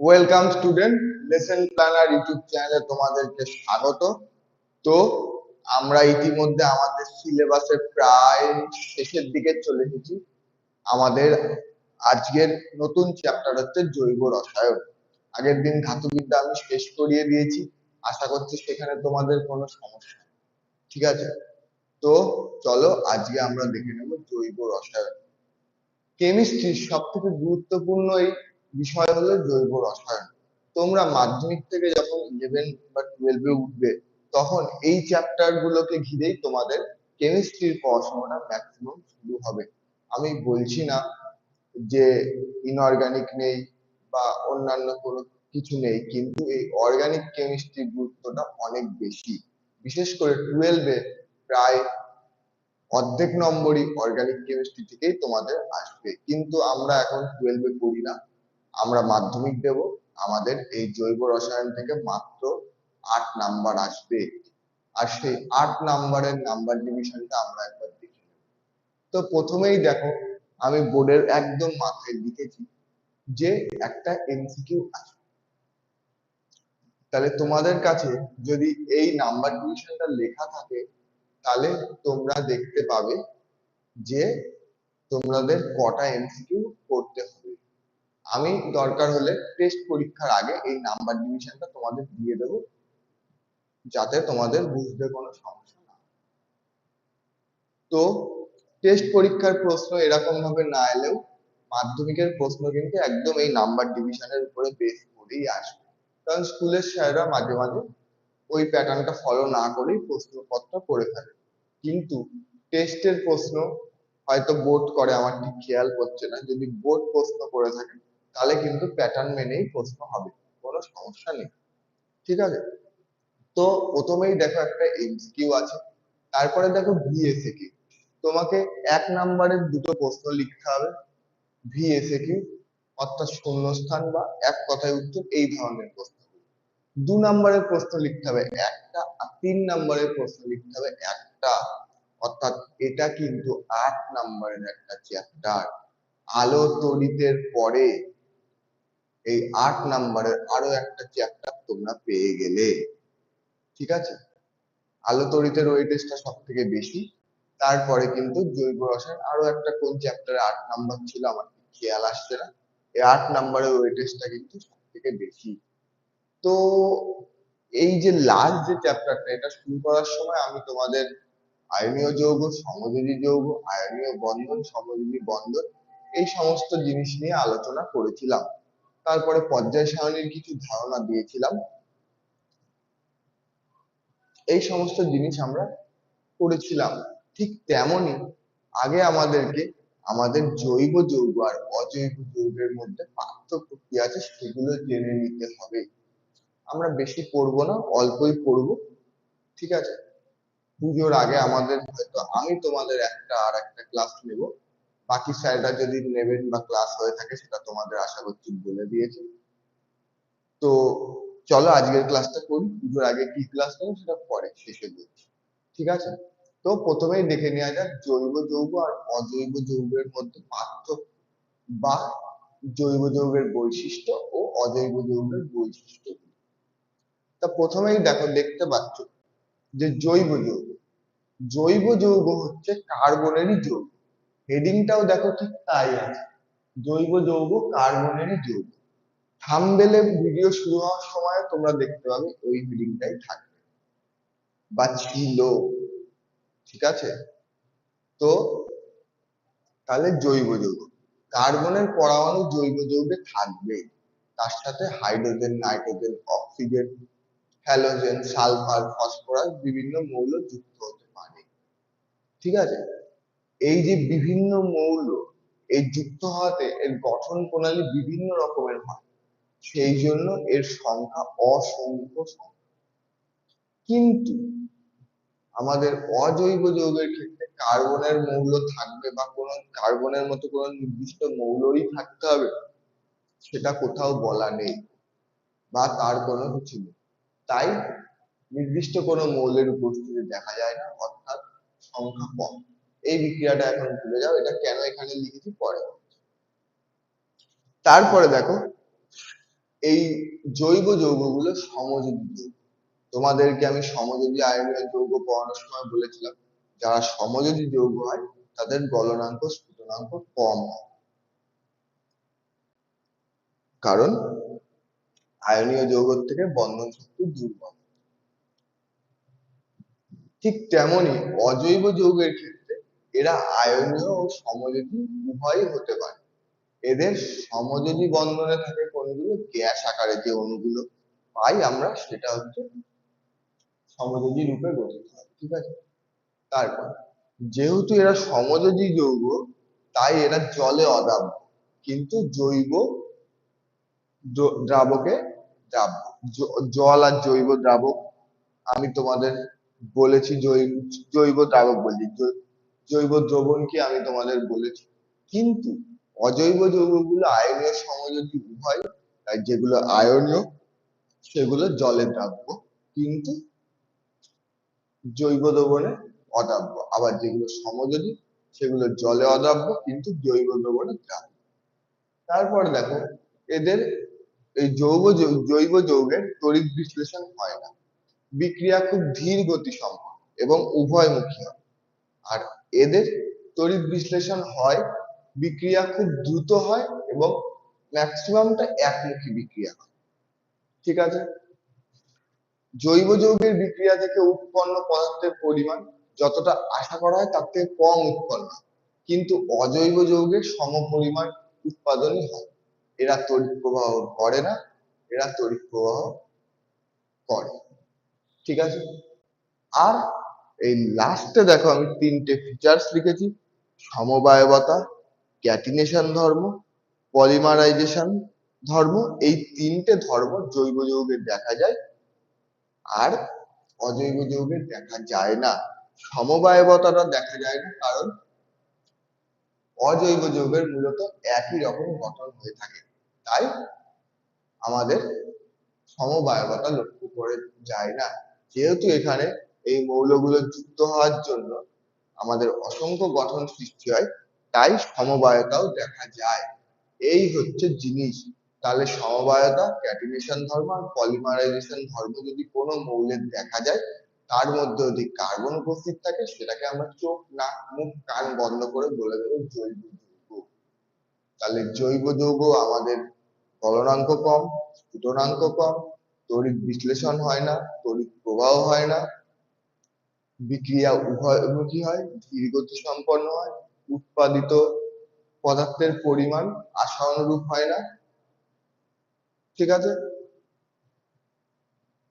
Welcome student lesson planner YouTube চ্যানেলে তোমাদেরকে স্বাগত। তো, আমরা ইতিমধ্যে আমাদের সিলেবাসের প্রায় শেষের দিকে চলে এসেছি। আমাদের আজকের নতুন চ্যাপ্টার হচ্ছে জৈব রসায়ন। আগের দিন ধাতুবিদ্যা আমি শেষ করিয়ে দিয়েছি। আশা করছি সেখানে তোমাদের কোনো সমস্যা ঠিক আছে? তো, চলো আজকে আমরা দেখে নেব জৈব রসায়ন। কেমিস্ট্রির সব থেকে গুরুত্বপূর্ণ এই বিষয় হলো জৈব রসায়ন। তোমরা মাধ্যমিক থেকে যখন ইলেভেন বা টুয়েলভে উঠবে, তখন এই চ্যাপ্টার গুলোকে ঘিরেই তোমাদের কেমিস্ট্রির পড়াশোনাটা ম্যাক্সিমাম শুরু হবে। আমি বলছি না যে ইনঅর্গানিক নেই বা অন্যান্য কোনো কিছু নেই, কিন্তু এই অর্গানিক কেমিস্ট্রির গুরুত্বটা অনেক বেশি। বিশেষ করে টুয়েলভে প্রায় অর্ধেক নম্বরই অর্গানিক কেমিস্ট্রি থেকেই তোমাদের আসবে। কিন্তু আমরা এখন টুয়েলভে পড়ি না। আমরা মাধ্যমিক দেব। আমাদের এই জৈব রসায়ন থেকে মাত্র আট নাম্বার আসবে আর সেই আট নাম্বারের নাম্বার ডিভিশনটা আমরা একবার দেখি তো প্রথমেই দেখো, আমি বোর্ডের একদম মাথায় লিখেছি যে একটা এমসিকিউ আছে। তাহলে তোমাদের কাছে যদি এই নাম্বার ডিভিশনটা লেখা থাকে, তাহলে তোমরা দেখতে পাবে যে তোমাদের কটা এমসিকিউ করতে আমি দরকার হলে টেস্ট পরীক্ষার আগে এই নাম্বার ডিভিশনটা তোমাদের দিয়ে দেব, যাতে তোমাদের বুঝতে কোনো সমস্যা না তো টেস্ট পরীক্ষার প্রশ্ন এরকম ভাবে না এলেও মাধ্যমিকের প্রশ্ন কিন্তু একদম এই নাম্বার ডিভিশনের উপরে বেস করেই আসবে। কারণ স্কুলের স্যাররা মাঝে মাঝে ওই প্যাটার্নটা ফলো না করেই প্রশ্নপত্র করে ফেলে কিন্তু টেস্টের প্রশ্ন হয়তো বোর্ড করে, আমার ঠিক খেয়াল করছে না। যদি বোর্ড প্রশ্ন করে থাকে তাহলে কিন্তু প্যাটার্ন মেনেই প্রশ্ন হবে, কোনো সমস্যা নেই, ঠিক আছে? তো প্রথমেই দেখো একটা এমসিকিউ আছে, তারপরে দেখো ভিএসএকিউ তোমাকে এক নাম্বারের দুটো প্রশ্ন লিখতে হবে ভিএসএকিউ অর্থাৎ শূন্যস্থান বা এক কথায় উত্তর, এই ধরনের প্রশ্ন। দু নম্বরের প্রশ্ন লিখতে হবে একটা আর তিন নম্বরের প্রশ্ন লিখতে হবে একটা, অর্থাৎ এটা কিন্তু আট নম্বরের একটা চ্যাপ্টার আলো তড়িতের পরে এই আট নম্বরের আরও একটা চ্যাপ্টার তোমরা পেয়ে গেলে। ঠিক আছে? আলো তড়িতের ওয়েটেজটা সব থেকে বেশি। তারপরে কিন্তু জৈব রসায়ন আরও একটা কোন চ্যাপ্টারে আট নাম্বার ছিল আমার খেয়াল আসছে না। এই আট নাম্বারের ওয়েটেজটা কিন্তু সব থেকে বেশি। তো এই যে লাস্ট যে চ্যাপ্টারটা এটা শুরু করার সময় আমি তোমাদের আয়নীয় যৌগ, সমযোজী যৌগ, আয়নীয় বন্ধন, সমযোজী বন্ধন এই সমস্ত জিনিস নিয়ে আলোচনা করেছিলাম। তারপরে পর্যায় সারণীর কিছু ধারণা দিয়েছিলাম। এই সমস্ত জিনিস আমরা করেছিলাম। ঠিক তেমনই আগে আমাদেরকে আমাদের জৈব যৌগ আর অজৈব যৌগের মধ্যে পার্থক্য কি আছে সেগুলো জেনে নিতে হবে। আমরা বেশি পড়ব না, অল্পই পড়ব, ঠিক আছে? পুজোর আগে আমাদের হয়তো আমি তোমাদের একটা আর একটা ক্লাস নেব। বাকি স্যাররা যদি নেবেন বা ক্লাস হয়ে থাকে, সেটা তোমাদের আশা করছি বলে দিয়েছি। তো চলো আজকের ক্লাসটা করি, পুজোর আগে কি ক্লাস নেব সেটা পরে শেষে বলছি ঠিক আছে? তো প্রথমেই দেখে নেওয়া যাক জৈব যৌগ আর অজৈব যৌগের মধ্যে পার্থক্য বা জৈব যৌগের বৈশিষ্ট্য ও অজৈব যৌগের বৈশিষ্ট্য তা প্রথমেই দেখো, দেখতে পাচ্ছ যে জৈব যৌগ। জৈব যৌগ হচ্ছে কার্বনেরই যৌগ। হেডিংটাও দেখো ঠিক তাই আছে। জৈব যৌগ কার্বনেরই যৌগ। থাম্বেলে ভিডিও শুরু হওয়ার সময় তোমরা দেখতে পাবে ওই হেডিংটাই থাকবে। বা ছিল। ঠিক আছে? তো তাহলে জৈব যৌগ। কার্বনের পরমাণু জৈব যৌগে থাকবে। তার সাথে hydrogen nitrogen oxygen halogen sulphur phosphorus বিভিন্ন মৌল যুক্ত হতে পারে। ঠিক আছে? এই যে বিভিন্ন মৌল, এই যুক্ত হওয়াতে এর গঠন প্রণালী বিভিন্ন রকমের হয়। সেই জন্য এর সংখ্যা অসংখ্য সংখ্যা। কিন্তু আমাদের অজৈব যৌগের ক্ষেত্রে কার্বনের মৌল থাকবে বা কোনো কার্বনের মতো কোনো নির্দিষ্ট মৌলই থাকতে হবে, সেটা কোথাও বলা নেই বা তার কোনো কিছু নেই। তাই নির্দিষ্ট কোনো মৌলের উপস্থিতি দেখা যায় না, অর্থাৎ সংখ্যা কম। এই বিক্রিয়াটা এখন ভুলে যাও, এটা কেন এখানে লিখেছি পরে। তারপরে দেখো, এই জৈব যৌগগুলো সমযোজী। যৌগ তোমাদেরকে আমি সমযোজী আয়নীয় যৌগ পড়ানোর সময় বলেছিলাম, যারা সমযোজী যৌগ হয়, তাদের গলনাঙ্ক, স্ফুটনাঙ্ক কম হয়। কারণ আয়নীয় যৌগের থেকে বন্ধন শক্তি দুর্বল। ঠিক তেমনি অজৈব যৌগের ক্ষেত্রে এরা আয়নীয় ও সমযোজী উভয়ই হতে পারে। এদের সমযোজী বন্ধনে থাকে কোনগুলো? গ্যাস আকারে যে অণুগুলো পাই আমরা, সেটা হচ্ছে সমযোজী রূপে গঠিত হয়, ঠিক আছে? তারপর, যেহেতু এরা সমযোজী যৌগ, তাই এরা জলে অদাব্য, কিন্তু জৈব দ্রাবকে দ্রাব্য। জল আর জৈব দ্রাবক, আমি তোমাদের বলেছি জৈব জৈব দ্রাবক বলছি জৈব দ্রবণকে আমি তোমাদের বলেছি। কিন্তু অজৈব যৌগগুলো আয়নীয় সমযোজী উভয়, তাই যেগুলো আয়নীয়, সেগুলো জলে দ্রাব্য কিন্তু জৈব দ্রবণে অদ্রাব্য আবার যেগুলো সমযোজী, সেগুলো জলে অদ্রাব্য কিন্তু জৈব দ্রবণে দ্রাব্য তারপরে দেখো, এদের এই জৈব যৌ- জৈব যৌগের তড়িৎ বিশ্লেষণ হয় না। বিক্রিয়া খুব ধীর গতি সম্পন্ন এবং উভয়মুখী হয়। আর এদের তড়িৎ বিশ্লেষণ হয়, বিক্রিয়া খুব দ্রুত হয় এবং ম্যাক্সিমামটা একমুখী বিক্রিয়া হয়। ঠিক আছে? জৈব যৌগের বিক্রিয়া থেকে উৎপন্ন পদার্থের পরিমাণ যতটা আশা করা হয় তার থেকে কম উৎপন্ন কিন্তু অজৈব যৌগের সমপরিমাণ উৎপাদনই হয়। এরা তড়িৎ প্রবাহ করে না, এরা তড়িৎ প্রবাহ করে। ঠিক আছে? আর এই লাস্টে দেখো আমি তিনটে ফিচার্স লিখেছি। সমবায়বতা ক্যাটিনেশন ধর্ম পলিমারাইজেশন ধর্ম, এই তিনটে ধর্ম জৈব যৌগে দেখা যায় আর অজৈব যৌগে দেখা যায় না। সমবায়বতাটা দেখা যায় না কারণ অজৈব যৌগের মূলত একই রকম গঠন হয়ে থাকে। তাই আমাদের সমবায়বতা লক্ষ্য করে যায় না। যেহেতু এখানে এই মৌলগুলো যুক্ত হওয়ার জন্য আমাদের অসংখ্য গঠন সৃষ্টি হয়, তাই সমবায়তাও দেখা যায়। এই হচ্ছে জিনিস। তাহলে সমবায়তা, ক্যাটিনেশন ধর্ম আর পলিমারাইজেশন ধর্ম যদি কোনো মৌলের দেখা যায়, তার মধ্যে যদি কার্বন উপস্থিত থাকে, সেটাকে আমরা চোখ, নাক, মুখ, কান বন্ধ করে বলে দেবো জৈব যৌগ। তাহলে জৈব যৌগ আমাদের গলনাঙ্ক কম, স্ফুটনাঙ্ক কম, তড়িৎ বিশ্লেষণ হয় না, তড়িৎ প্রবাহ হয় না বিক্রিয়া উভয়মুখী হয় ধীর গতি সম্পন্ন হয়, উৎপাদিত পদার্থের পরিমাণ আশানুরূপ হয় না। ঠিক আছে?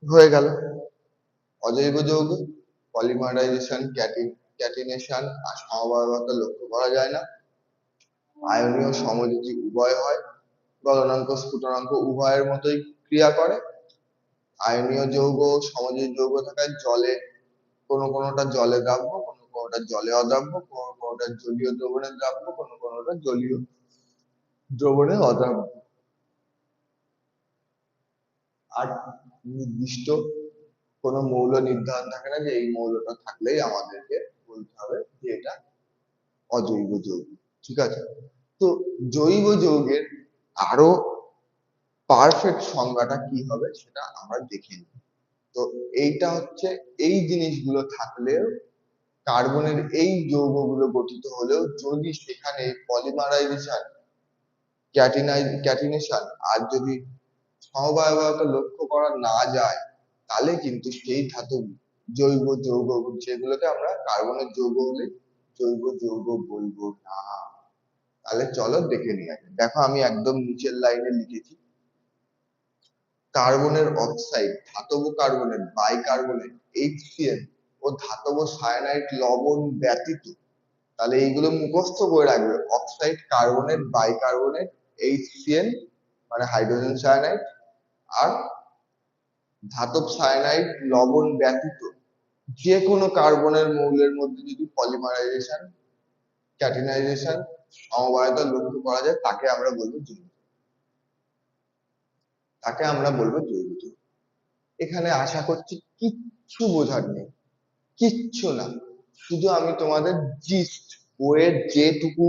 হয়ে গেল। অজৈব যৌগ পলিমারাইজেশন ক্যাটিনেশন আর সমবায়বতা লক্ষ্য করা যায় না। আয়নীয় সমযোজী উভয় হয়, গলনাঙ্ক, স্ফুটনাঙ্ক উভয়ের মতোই ক্রিয়া করে। আয়নীয় যৌগ সমযোজী যৌগ থাকায় জলে কোনো কোনোটা জলে দ্রাব্য কোনো কোনোটা জলে অদ্রাব্য কোনো কোনোটা জলীয় দ্রবণে দ্রাব্য কোনো কোনোটা জলীয় দ্রবণে অদ্রাব্য আর নির্দিষ্ট কোনো মৌল নির্ধারণ থাকে না যে এই মৌলটা থাকলেই আমাদেরকে বলতে হবে যে এটা অজৈব যৌগ, ঠিক আছে? তো জৈব যৌগের আরও পারফেক্ট সংজ্ঞাটা কি হবে সেটা আমরা দেখে নিই তো এইটা হচ্ছে এই জিনিসগুলো থাকলেও কার্বনের এই যৌগগুলো গঠিত হলেও যদি সেখানে পলিমারাইজেশন ক্যাটিনেশন আর যদি সমবায়বতা লক্ষ্য করা না যায়, তাহলে কিন্তু সেই ধাতু জৈব যৌগ যেগুলোকে আমরা কার্বনের যৌগ বলে, জৈব যৌগ বলব না। তাহলে চলো দেখে নিয়ে দেখো আমি একদম নিচের লাইনে লিখেছি। কার্বনের অক্সাইড ধাতব কার্বনের বাইকার্বনেট HCl ও ধাতব সায়ানাইড লবণ ব্যতীত। তাহলে এইগুলো মুখস্থ করে রাখবে। অক্সাইড কার্বনেট বাইকার্বনেট HCl মানে হাইড্রোজেন সায়ানাইড আর ধাতব সায়ানাইড লবণ ব্যতীত। যে কোনো কার্বনের মৌলের মধ্যে যদি পলিমারাইজেশন ক্যাটিনাইজেশন সমবায়তা লক্ষ্য করা যায়, তাকে আমরা বলব তাকে আমরা বলব জৈব যৌগ এখানে আশা করছি কিচ্ছু বোঝার নেই। কিচ্ছু না। শুধু আমি তোমাদের জিস্ট বইয়ের যেটুকু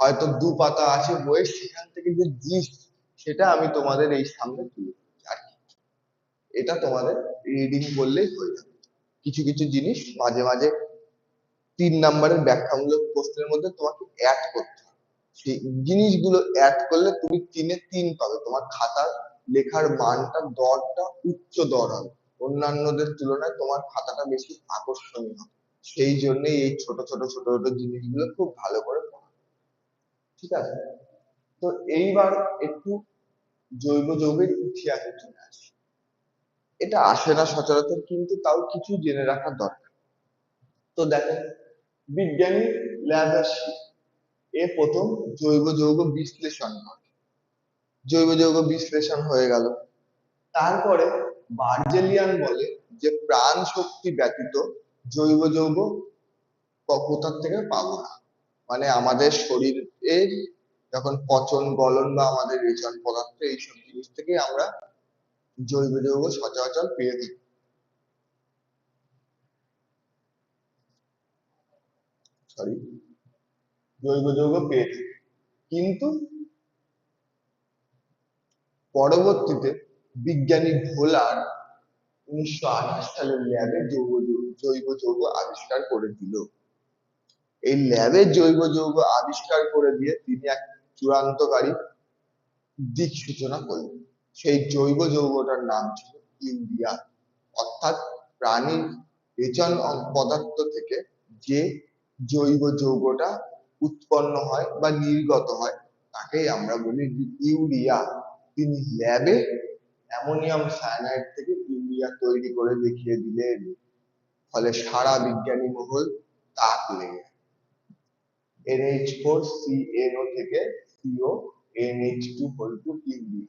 হয়তো দু পাতা আছে বইয়ের সেখান থেকে যে জিস্ট সেটা আমি তোমাদের এই সামনে তুলে এটা তোমাদের রিডিং করলেই হয়ে যাবে। কিছু কিছু জিনিস মাঝে মাঝে তিন নাম্বারের ব্যাখ্যামূলক প্রশ্নের মধ্যে তোমাকে অ্যাড করতে হবে সেই জিনিসগুলো অ্যাড করলে তুমি তিনে তিন পাবে। তোমার খাতার লেখার মানটা দরটা উচ্চ দর হবে। অন্যান্যদের তুলনায় তোমার খাতাটা বেশি আকর্ষণীয় হবে। সেই জন্যই এই ছোট ছোট ছোট ছোট জিনিসগুলো খুব ভালো করে ঠিক আছে? তো এইবার একটু জৈব যৌগের ইতিহাসে চলে আসি। এটা আসে না সচরাচর, কিন্তু তাও কিছু জেনে রাখা দরকার। তো দেখো, বিজ্ঞানী ল্যাভাসি এ প্রথম জৈব যৌগ বিশ্লেষণ করে। জৈব যৌগ বিশ্লেষণ হয়ে গেল। তারপরে বার্জেলিয়ান বলে যে প্রাণ শক্তি ব্যতীত জৈব যৌগ কোথার থেকে পাবো না। মানে আমাদের শরীরের যখন পচন গলন বা আমাদের রেচন পদার্থ এইসব জিনিস থেকে আমরা জৈব যৌগ সচরাচর পেয়ে থাকি। সরি জৈব যৌগ পেয়ে থাকি। কিন্তু পরবর্তীতে বিজ্ঞানী ভোলার উনিশশো আঠাশ সালের ল্যাবে জৈব যৌ- জৈব যৌগ আবিষ্কার করে দিল। এই ল্যাবে জৈব যৌগ আবিষ্কার করে দিয়ে তিনি এক চূড়ান্তকারী দিক সূচনা করলেন। সেই জৈব যৌগটার নাম ছিল ইউরিয়া অর্থাৎ প্রাণীর রেচন পদার্থ থেকে যে জৈব যৌগটা উৎপন্ন হয় বা নির্গত হয়, তাকেই আমরা বলি ইউরিয়া। তিনি ল্যাবে অ্যামোনিয়াম সায়ানাইড থেকে ইউরিয়া তৈরি করে দেখিয়ে দিলেন। ফলে সারা বিজ্ঞানী মহল তাক লেগে। এনএইচ ফোর সিএনও থেকে CO NH two whole two urea.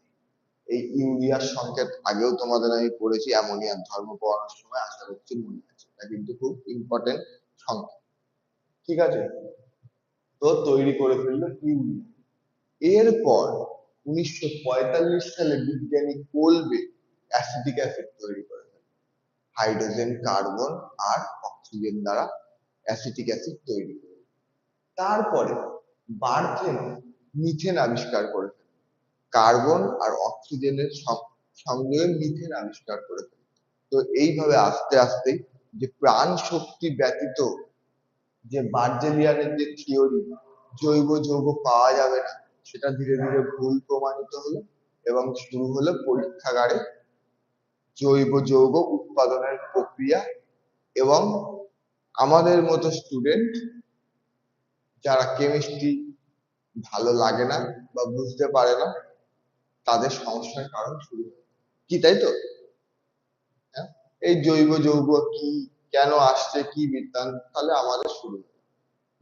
এই ইউরিয়ার সংকেত আগেও তোমাদের আমি পড়েছি অ্যামোনিয়ার ধর্ম পড়ানোর সময়, আশা করছি মনে আছে। এটা কিন্তু খুব ইম্পর্টেন্ট সংকেত। ঠিক আছে? তো তৈরি করে ফেলল ইউরিয়া। এরপর উনিশশো পঁয়তাল্লিশ সালে বিজ্ঞানী কোলবে অ্যাসিটিক অ্যাসিড তৈরি করে ফেলে হাইড্রোজেন, কার্বন আর অক্সিজেন দ্বারা অ্যাসিটিক অ্যাসিড তৈরি করে তারপরে বার্থেন মিথেন আবিষ্কার করে ফেলে কার্বন আর অক্সিজেনের সংযোগে মিথেন আবিষ্কার করে ফেলে তো এইভাবে আস্তে আস্তে যে প্রাণ শক্তি ব্যতীত যে বার্জেলিয়ানের যে থিওরি, জৈব যৌগ পাওয়া যাবে না সেটা ধীরে ধীরে ভুল প্রমাণিত হলো এবং শুরু হলো পরীক্ষাগারে জৈব যৌগ উৎপাদনের প্রক্রিয়া এবং আমাদের মতো স্টুডেন্ট যারা কেমিস্ট্রি ভালো লাগে না বা বুঝতে পারে না, তাদের সমস্যার কারণ শুরু কি তাই তো হ্যাঁ? এই জৈব যৌগ কি, কেন আসছে, কি বৃত্তান্ত তাহলে আমাদের শুরু।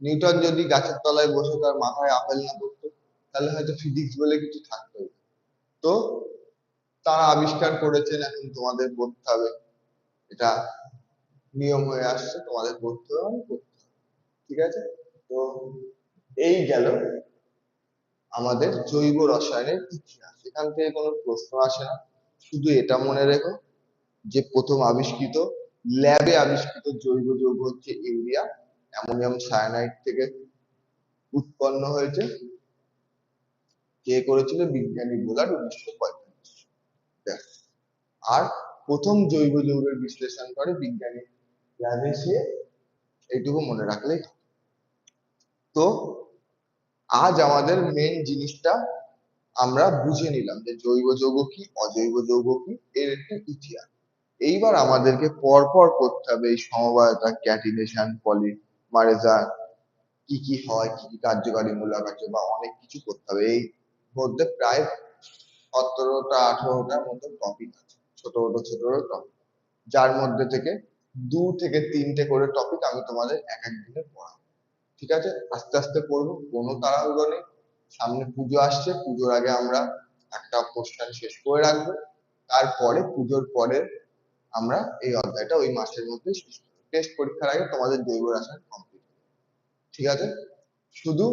নিউটন যদি গাছের তলায় বসে তার মাথায় আপেল না পড়তো তাহলে হয়তো ফিজিক্স বলে কিছু থাকতো। তো তারা আবিষ্কার করেছেন, এখন তোমাদের পড়তে হবে। এটা নিয়ম হয়ে আসছে, তোমাদের পড়তে হবে পড়তে হবে। ঠিক আছে? তো এই গেল আমাদের জৈব রসায়নের ইতিহাস। এখান থেকে কোনো প্রশ্ন আসে না। শুধু এটা মনে রেখো যে প্রথম আবিষ্কৃত ল্যাবে আবিষ্কৃত জৈব যৌগ হচ্ছে ইউরিয়া। অ্যামোনিয়াম সায়ানাইড থেকে উৎপন্ন হয়েছে। কে করেছিল বিজ্ঞানী বোলার উনিশশো পঁয়তাল্লিশ। আর প্রথম জৈব যৌগের বিশ্লেষণ করে বিজ্ঞানী ল্যাভেসিয়ে এইটুকু মনে রাখলেই। তো আজ আমাদের মেন জিনিসটা আমরা বুঝে নিলাম যে জৈব যৌগ কি, অজৈব যৌগ কি, এর একটি ইতিহাস এইবার আমাদেরকে পরপর করতে হবে এই সমবায়তা, ক্যাটিনেশন, পলিমারেজার, কি কি হয়, কি কি কার্যকারী মূলক আছে বা অনেক কিছু করতে হবে এই মধ্যে প্রায় সতেরোটা, আঠারোটার মতো টপিক আছে। ছোট ছোট ছোট টপিক যার মধ্যে থেকে দু থেকে তিনটে করে টপিক আমি তোমাদের এক এক দিনে পড়াবো। ঠিক আছে? আস্তে আস্তে পড়ব, কোনো তাড়াহুড়ো নেই। সামনে পুজো আসছে, পুজোর আগে আমরা একটা পোর্শন শেষ করে রাখব। তারপরে, পুজোর পরে আমরা এই অধ্যায়টা ওই মাসের মধ্যে শেষ টেস্ট পরীক্ষার আগে তোমাদের জৈব রসায়ন কমপ্লিট ঠিক আছে? শুধু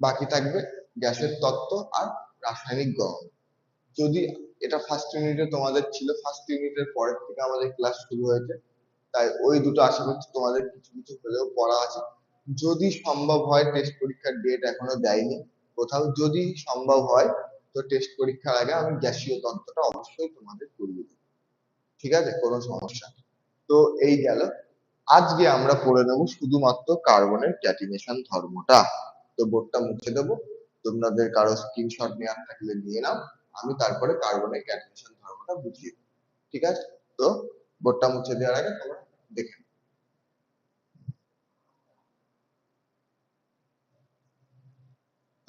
বাকি থাকবে গ্যাসের তত্ত্ব আর রাসায়নিক গহন যদি এটা ফার্স্ট ইউনিটে তোমাদের ছিল ফার্স্ট ইউনিটের পরের থেকে আমাদের ক্লাস শুরু হয়েছে, তাই ওই দুটো আশা করছি তোমাদের কিছু কিছু হলেও পড়া আছে। যদি সম্ভব হয় টেস্ট পরীক্ষার ডেট এখনও দেয়নি কোথাও, যদি সম্ভব হয়, তো টেস্ট পরীক্ষার আগে আমি গ্যাসীয় তন্ত্রটা অবশ্যই তোমাদের করিয়ে দেবো। ঠিক আছে? কোনো সমস্যা তো এই গেল। আজকে আমরা পড়ে নেব শুধুমাত্র কার্বনের ক্যাটিনেশন ধর্মটা। তো বোর্ডটা মুছে দেবো। তোমাদের কারও স্ক্রিনশট নেওয়ার থাকলে নিয়ে নাও, আমি তারপরে কার্বনের ক্যাটিনেশন ধর্মটা বুঝিয়ে ঠিক আছে? তো বোর্ডটা মুছে দেওয়ার আগে তোমরা দেখে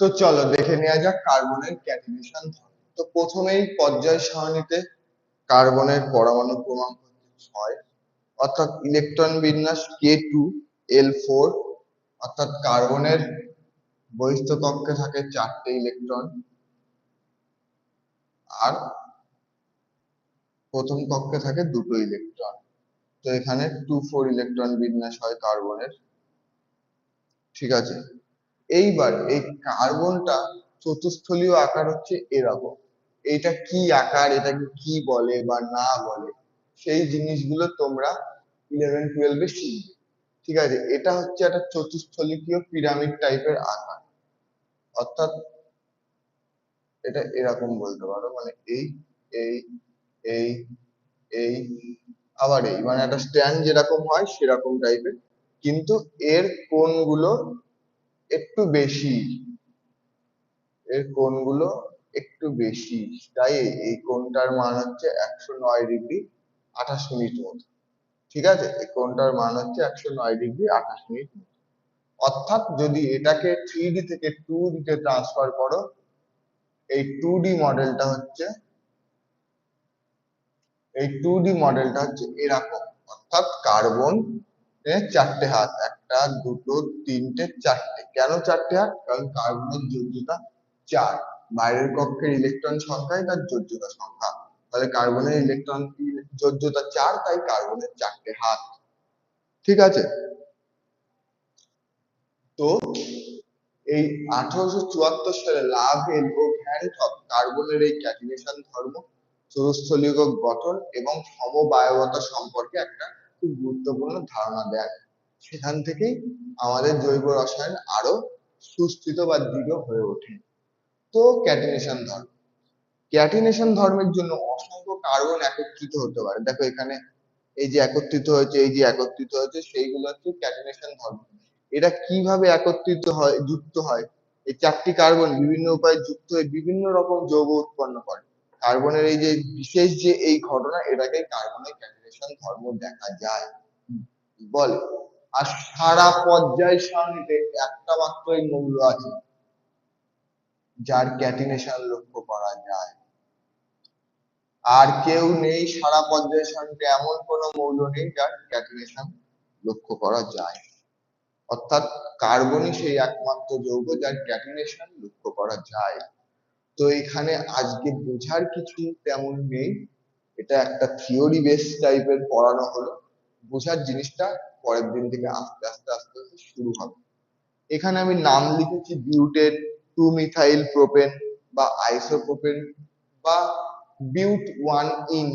তো চলো দেখে নেওয়া যাক কার্বনের ক্যাটিনেশন ধর্ম। তো প্রথমেই পর্যায় সারণীতে কার্বনের পরমাণু ক্রমাঙ্ক ছয় অর্থাৎ ইলেকট্রন বিন্যাস কে টু এল ফোর অর্থাৎ কার্বনের বহিস্থ কক্ষে থাকে চারটে ইলেকট্রন আর প্রথম কক্ষে থাকে দুটো ইলেকট্রন তো এখানে টু ফোর ইলেকট্রন বিন্যাস হয় কার্বনের। ঠিক আছে? এইবার এই কার্বনটা চতুস্থলীয় আকার হচ্ছে এরকম। এটা কি আকার, এটাকে কি বলে বা না বলে, সেই জিনিসগুলো তোমরা ইলেভেন টুয়েলভে শিখবে। ঠিক আছে? এটা হচ্ছে একটা চতুস্থলিকীয় পিরামিড টাইপের আকার। অর্থাৎ এটা এরকম বলতে পারো মানে এই এই এই এই, আবার এই মানে একটা স্ট্যান্ড যেরকম হয় সেরকম টাইপের কিন্তু এর কোণগুলো একটু বেশি, এর কোণগুলো একটু বেশি। তাই এই কোণটার মান হচ্ছে একশো নয় ডিগ্রি আঠাশ মিনিট মতো। ঠিক আছে? এই কোণটার মান হচ্ছে একশো নয় ডিগ্রি আঠাশ মিনিট মতো। অর্থাৎ যদি এটাকে থ্রি ডি থেকে টু তে ট্রান্সফার করো, এই টু ডি মডেলটা হচ্ছে, এই টু ডি মডেলটা হচ্ছে এরকম। অর্থাৎ কার্বন চারটে হাত, একটা, দুটো, তিনটে, চারটে। কেন চারটে হাত? কারণ কার্বনের যোজ্যতা চার। বাইরের কক্ষের ইলেকট্রন সংখ্যাই তার যোজ্যতা সংখ্যা। তাহলে কার্বনের ইলেকট্রন যোজ্যতা চার, তাই কার্বনের চারটে হাত। ঠিক আছে? তো এই আঠারোশো চুয়াত্তর সালে লাভেল ও ভ্যানকপ কার্বনের এই ক্যাটিনেশন ধর্ম, চতুস্থলীয় গঠন এবং সমবায়বতা সম্পর্কে একটা খুব গুরুত্বপূর্ণ ধারণা দেয়। সেখান থেকেই আমাদের জৈব রসায়ন আরও সুস্থিত বা দৃঢ় হয়ে ওঠে। তো ক্যাটিনেশন ধর্ম। ক্যাটিনেশন ধর্মের জন্য অসংখ্য কার্বন একত্রিত হতে পারে। দেখো এখানে এই যে একত্রিত হয়েছে, এই যে একত্রিত হয়েছে, সেইগুলো হচ্ছে ক্যাটিনেশন ধর্ম। এরা কীভাবে একত্রিত হয়, যুক্ত হয়? এই চারটি কার্বন বিভিন্ন উপায়ে যুক্ত হয়ে বিভিন্ন রকম যৌগ উৎপন্ন করে। কার্বনের এই যে বিশেষ যে এই ঘটনা, এটাকে কার্বনের ক্যাটিনেশন ধর্ম দেখা যায়। বলে, আর সারা পর্যায় সারণীতে একটা মাত্রই মৌল আছে, যার ক্যাটিনেশন লক্ষ্য করা যায়। আর কেউ নেই সারা পর্যায় সারণীতে এমন কোনো মৌল নেই যার ক্যাটিনেশন লক্ষ্য করা যায়। অর্থাৎ কার্বনই সেই একমাত্র যৌগ যার ক্যাটিনেশন লক্ষ্য করা যায়। তো এখানে আজকে বোঝার কিছু তেমন নেই। এটা একটা থিওরি বেস টাইপের পড়ানো হলো। বোঝার জিনিসটা পরের দিন থেকে আস্তে আস্তে আস্তে আস্তে শুরু হবে। এখানে আমি নাম লিখেছি বিউটেন টু মিথাইল প্রোপেন বা আইসোপ্রোপেন বা বিউট ওয়ান ইন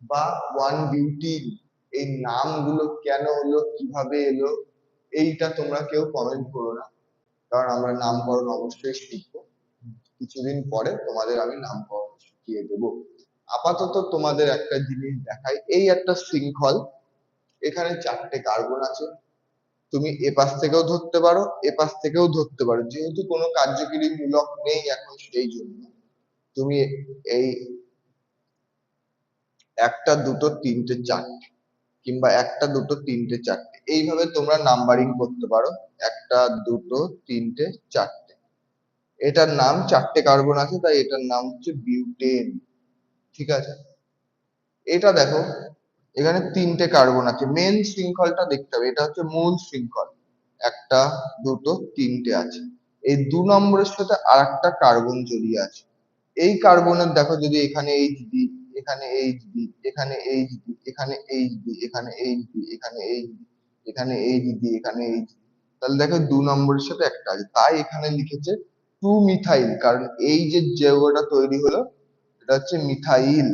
বা ওয়ান বিউটিন এই নামগুলো কেন হলো, কীভাবে এলো এইটা তোমরা কেউ কমেন্ট করো না। কারণ আমরা নামকরণ অবশ্যই শিখব। কিছুদিন পরে তোমাদের আমি নামকরণ শিখিয়ে দেব। আপাতত তোমাদের একটা জিনিস দেখাই। এই একটা শৃঙ্খল। এখানে চারটে কার্বন আছে। তুমি এ পাশ থেকেও ধরতে পারো এ পাশ থেকেও ধরতে পারো। যেহেতু কোনো কার্যকরী মূলক নেই এখন সেই জন্য। তুমি এই একটা, দুটো, তিনটে, চারটে কিংবা একটা, দুটো, তিনটে, চারটে এইভাবে তোমরা নাম্বারিং করতে পারো। একটা, দুটো, তিনটে, চারটে। এটার নাম চারটে কার্বন আছে, তাই এটার নাম হচ্ছে বিউটেন ঠিক আছে? এটা দেখো, এখানে তিনটে কার্বন আছে। মেন শৃঙ্খলটা দেখতে হবে, এটা হচ্ছে মূল শৃঙ্খল। একটা, দুটো, তিনটে আছে। এই দু নম্বরের সাথে আর একটা কার্বন জড়িয়ে আছে। এই কার্বনের দেখো যদি এখানে এইচ দিই এখানে এইচ দিই এখানে এইচ দিই এখানে এইচ দিই এখানে এইচ দিই এখানে এইচ দিই এখানে এইচ দিই এখানে এই তাহলে দেখো দু নম্বরের সাথে একটা আছে। তাই এখানে লিখেছে টু মিথাইল কারণ এই যে যৌগটা তৈরি হলো, এটা হচ্ছে মিথাইল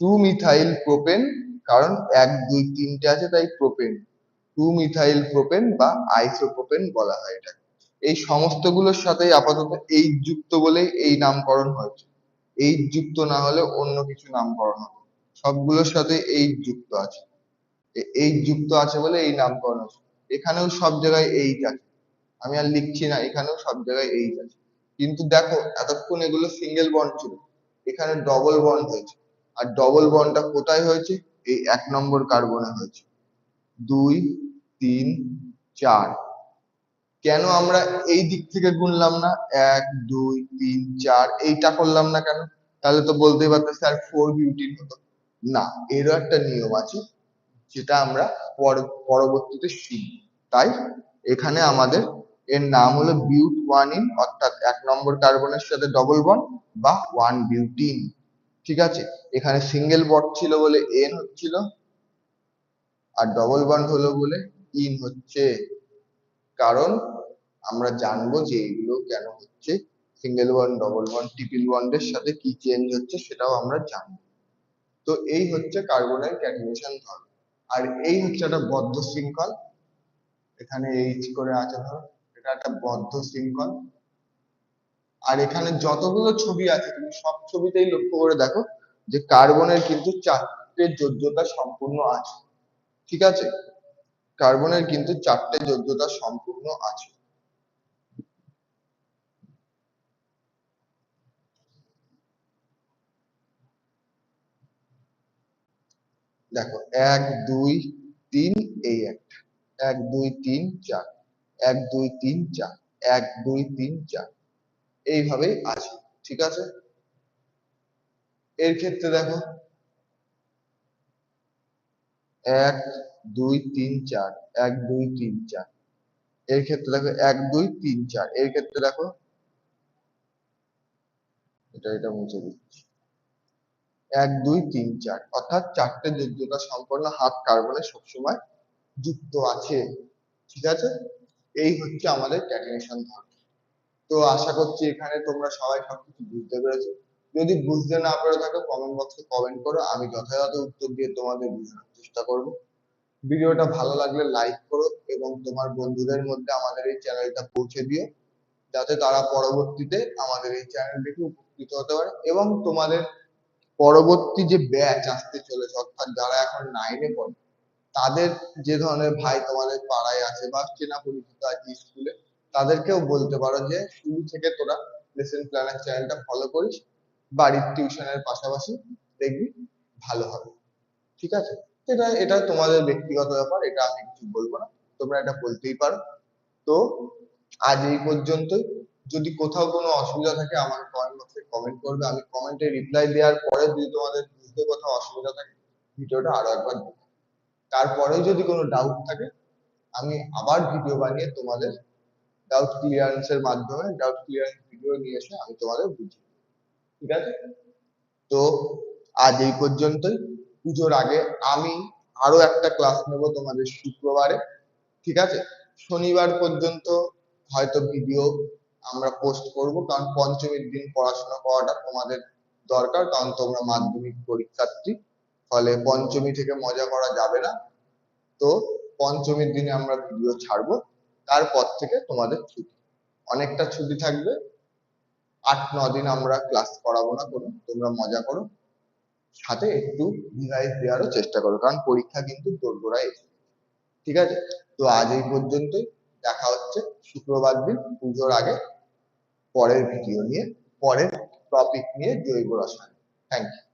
টু মিথাইল প্রোপেন কারণ এক, দুই, তিনটে আছে, তাই প্রোপেন টু মিথাইল প্রোপেন বা আইসোপ্রোপেন বলা হয় এটাকে। এই সমস্তগুলোর সাথে আপাতত এই যুক্ত বলেই এই নামকরণ হয়েছে। এই যুক্ত না হলে অন্য কিছু নামকরণ হবে। সবগুলোর সাথে এই যুক্ত আছে। এই যুক্ত আছে বলে এই নামকরণ হয়েছে। এখানেও সব জায়গায় এইচ আছে। আমি আর লিখছি না, এখানেও সব জায়গায় এইচ আছে। কিন্তু দেখো, এতক্ষণ এগুলো সিঙ্গেল বন্ড ছিল। এখানে ডবল বন্ড হয়েছে। আর ডবল বন্ডটা কোথায় হয়েছে? এই এক নম্বর কার্বনে হয়েছে। দুই, তিন, চার। কেন আমরা এই দিক থেকে গুনলাম না? এক, দুই, তিন, চার, এইটা করলাম না কেন? তাহলে তো বলতেই পারতো, স্যার ফোর বিউটিন হতো। না, এরও একটা নিয়ম আছে। যেটা আমরা পর- পরবর্তীতে শিখব। তাই এখানে আমাদের এর নাম হলো বিউট ওয়ান ইন অর্থাৎ এক নম্বর কার্বনের সাথে ডবল বন্ড বা ওয়ান বিউটিন ঠিক আছে? এখানে সিঙ্গেল বন্ড ছিল বলে এন হচ্ছিল, আর ডবল বন্ড হলো বলে ইন হচ্ছে। কারণ আমরা জানব যে এগুলো কেন হচ্ছে। Single bond double bond triple বন্ডের সাথে কি চেঞ্জ হচ্ছে সেটাও আমরা জানব। তো এই হচ্ছে কার্বনের ক্যাটিনেশন ধর্ম আর এই একটা বদ্ধ শৃঙ্খল। এখানে এইচ করে আছে ধরো, এটা একটা বদ্ধ শৃঙ্খল। আর এখানে যতগুলো ছবি আছে, তুমি সব ছবিতেই লক্ষ্য করে দেখো যে কার্বনের কিন্তু চারটে যোগ্যতা সম্পূর্ণ আছে। ঠিক আছে? কার্বনের কিন্তু চারটে যোগ্যতা সম্পূর্ণ আছে। দেখো, এক, দুই, তিন, এই একটা। এক, দুই, তিন, চার। এক, দুই, তিন, চার। এক, দুই, তিন, চার। এইভাবেই আছে, ঠিক আছে? এর ক্ষেত্রে দেখো, এক, দুই, তিন, চার। এক, দুই, তিন, চার। এর ক্ষেত্রে দেখো, এক, দুই, তিন, চার। এর ক্ষেত্রে দেখো, এটা এটা মুছে দিচ্ছি। এক, দুই, তিন, চার। অর্থাৎ চারটে যোগ্যতা সম্পন্ন হাত কার্বনে সবসময় যুক্ত আছে। ঠিক আছে? এই হচ্ছে আমাদের ক্যাটিনেশন ধর্ম তো আশা করছি এখানে তোমরা সবাই সবকিছু বুঝতে পেরেছ। যদি বুঝতে না পেরে থাকো কমেন্ট বক্সে কমেন্ট করো। আমি যথাযথ উত্তর দিয়ে তোমাদের বোঝানোর চেষ্টা করব। ভিডিওটা ভালো লাগলে লাইক করো এবং তোমার বন্ধুদের মধ্যে আমাদের এই চ্যানেলটা পৌঁছে দিও। যাতে তারা পরবর্তীতে আমাদের এই চ্যানেল দেখে উপকৃত হতে পারে এবং তোমাদের পরবর্তী যে ব্যাচ আসতে চলেছে, অর্থাৎ যারা এখন নাইনে পড়ে, তাদের যে ধরনের ভাই তোমাদের পাড়ায় আছে বা চেনা পরিচিত আছে স্কুলে তাদেরকেও বলতে পারো যে শুরু থেকে তোরা লেসন প্ল্যানার চ্যানেলটা ফলো করিস, বাড়ির টিউশনের পাশাপাশি দেখবি ভালো হবে। ঠিক আছে? এটা এটা তোমাদের ব্যক্তিগত ব্যাপার, এটা আমি কিছু বলব না, তোমরা এটা বলতেই পারো। তো আজ এই পর্যন্তই। যদি কোথাও কোনো অসুবিধা থাকে আমার কমেন্ট বক্সে কমেন্ট করবে। আমি কমেন্টে রিপ্লাই দেওয়ার পরে যদি তোমাদের বুঝতে কোথাও অসুবিধা থাকে, ভিডিওটা আরও একবার দেখো। তারপরেও যদি কোনো ডাউট থাকে, আমি আবার ভিডিও বানিয়ে তোমাদের ডাউট ক্লিয়ারেন্স এর মাধ্যমে ডাউট ক্লিয়ারেন্স ভিডিও নিয়ে এসে আমি তোমাদের বুঝিয়ে। ঠিক আছে? তো আজ এই পর্যন্তই। পুজোর আগে আমি আরও একটা ক্লাস নেব তোমাদের শুক্রবারে। ঠিক আছে? শনিবার পর্যন্ত হয়তো ভিডিও আমরা পোস্ট করব, কারণ পঞ্চমীর দিন পড়াশোনা করাটা তোমাদের দরকার, কারণ তোমরা মাধ্যমিক পরীক্ষার্থী, ফলে পঞ্চমী থেকে মজা করা যাবে না। তো পঞ্চমীর দিনে আমরা ভিডিও ছাড়বো, তারপর থেকে তোমাদের ছুটি। অনেকটা ছুটি থাকবে, আট, ন দিন আমরা ক্লাস করাবো না কোনো, তোমরা মজা করো। সাথে একটু রিভাইজ দেওয়ারও চেষ্টা করো, কারণ পরীক্ষা কিন্তু দোরগোড়ায়। ঠিক আছে? তো আজ এই পর্যন্তই। দেখা হচ্ছে শুক্রবার দিন পুজোর আগে, পরের ভিডিও নিয়ে, পরের টপিক নিয়ে জৈব রসায়ন। Thank you